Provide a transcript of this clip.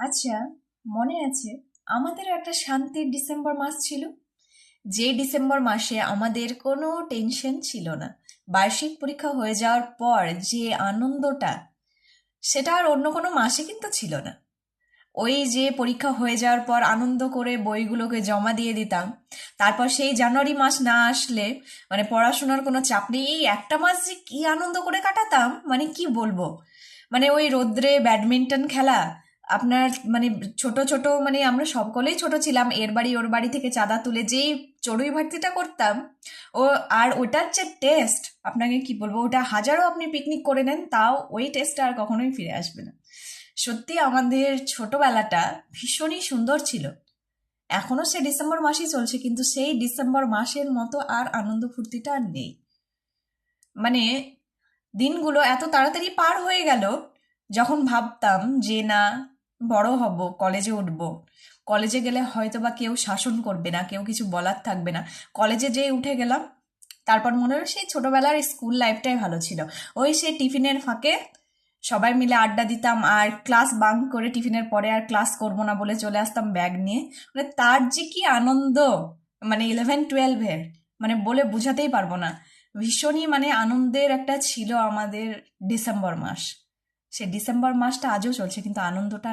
আচ্ছা মনে আছে, আমাদের একটা শান্তির ডিসেম্বর মাস ছিল। যে ডিসেম্বর মাসে আমাদের কোনো টেনশন ছিল না। বার্ষিক পরীক্ষা হয়ে যাওয়ার পর যে আনন্দটা, সেটা আর অন্য কোনো মাসে কিন্তু ছিল না। ওই যে পরীক্ষা হয়ে যাওয়ার পর আনন্দ করে বইগুলোকে জমা দিয়ে দিতাম। তারপর সেই জানুয়ারি মাস না আসলে মানে পড়াশোনার কোনো চাপ নেই। এই একটা মাস যে কি আনন্দ করে কাটাতাম মানে কি বলব? মানে ওই রোদ্রে ব্যাডমিন্টন খেলা আপনার মানে ছোট ছোট মানে আমরা সকলেই ছোট ছিলাম, এর বাড়ি, ওর বাড়ি থেকে চাঁদা তুলে যেই চড়ুই ভার্তিটা করতাম, ও আর ওটার যে টেস্ট আপনাকে কি বলব, ওটা হাজারও আপনি পিকনিক করে নেন, তাও ওই টেস্টটা আর কখনোই ফিরে আসবে না। সত্যি আমাদের ছোটবেলাটা ভীষণই সুন্দর ছিল। এখনও সে ডিসেম্বর মাসই চলছে, কিন্তু সেই ডিসেম্বর মাসের মতো আর আনন্দ ফুর্তিটা আর নেই। মানে দিনগুলো এত তাড়াতাড়ি পার হয়ে গেল, যখন ভাবতাম যে না বড় হব, কলেজে উঠব। কলেজে গেলে হয়তো বা কেউ শাসন করবে না, কেউ কিছু বলার থাকবে না। কলেজে যেয়ে উঠে গেলাম, তারপর মনে হলো সেই ছোটোবেলার স্কুল লাইফটাই ভালো ছিল। ওই সেই টিফিনের ফাঁকে সবাই মিলে আড্ডা দিতাম আর ক্লাস বাঙ্ক করে টিফিনের পরে আর ক্লাস করব না বলে চলে আসতাম ব্যাগ নিয়ে। মানে তার যে কি আনন্দ মানে ইলেভেন টুয়েলভের মানে বলে বোঝাতেই পারব না। ভীষণই মানে আনন্দের একটা ছিল আমাদের ডিসেম্বর মাস। সে ডিসেম্বর মাসটা আজও চলছে, কিন্তু আনন্দটা